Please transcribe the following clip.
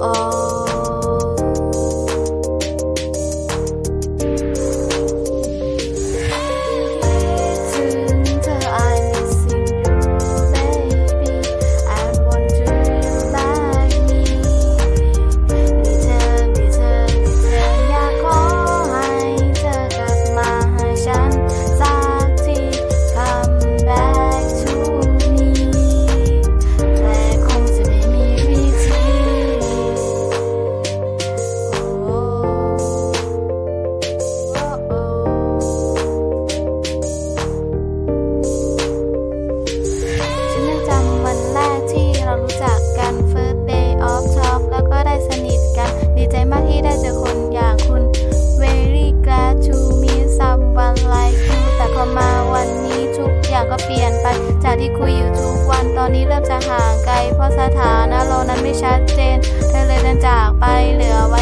all. รารู้จักกัน First Day of Talk แล้วก็ได้สนิทกัน ดีใจมากที่ได้เจอคนอย่างคุณ Very glad to meet someone like you แต่พอมาวันนี้ทุกอย่างก็เปลี่ยนไป จากที่คุยอยู่ทุกวันตอนนี้เริ่มจะห่างไกล เพราะสถานะเรานั้นไม่ชัดเจน เธอเลยเดินจากไปเหลือไว้